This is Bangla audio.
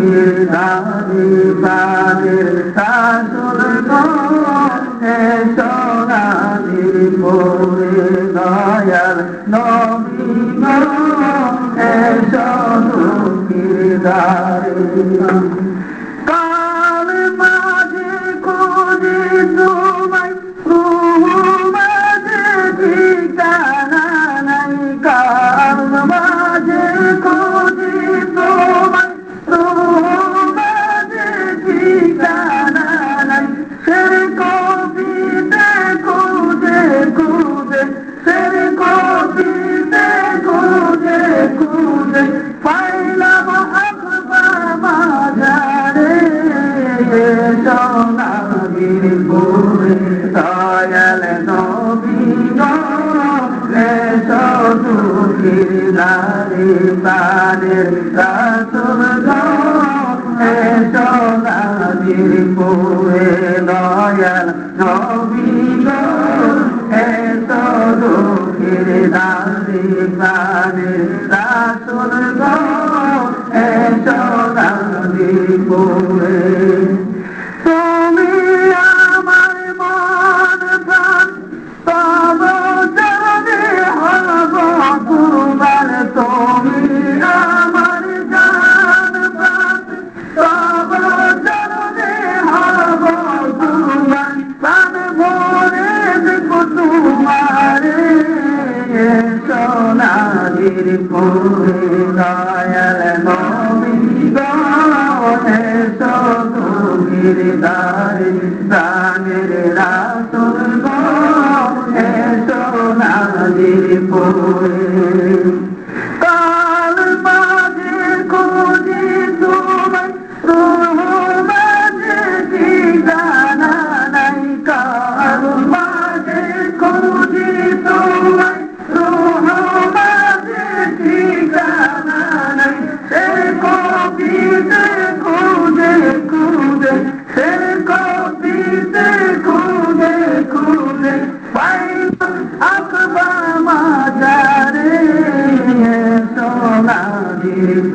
그날이 밤을 가둘고 애정하니 모를 너야. 너비고 애정을 기다리며 সোনাগির পুরে দয়াল নবী দুঃখীর নারী প্রাণের রাসুল সোনাগির পুরে দয়াল নবী এসো দুঃখীর নারী প্রাণের রাসুল এসো নারী পুরে সোনাদির পুরে দয়াল নবী গনে সতুকির দারে প্রাণের রাসুল গনে সোনাদির পুরে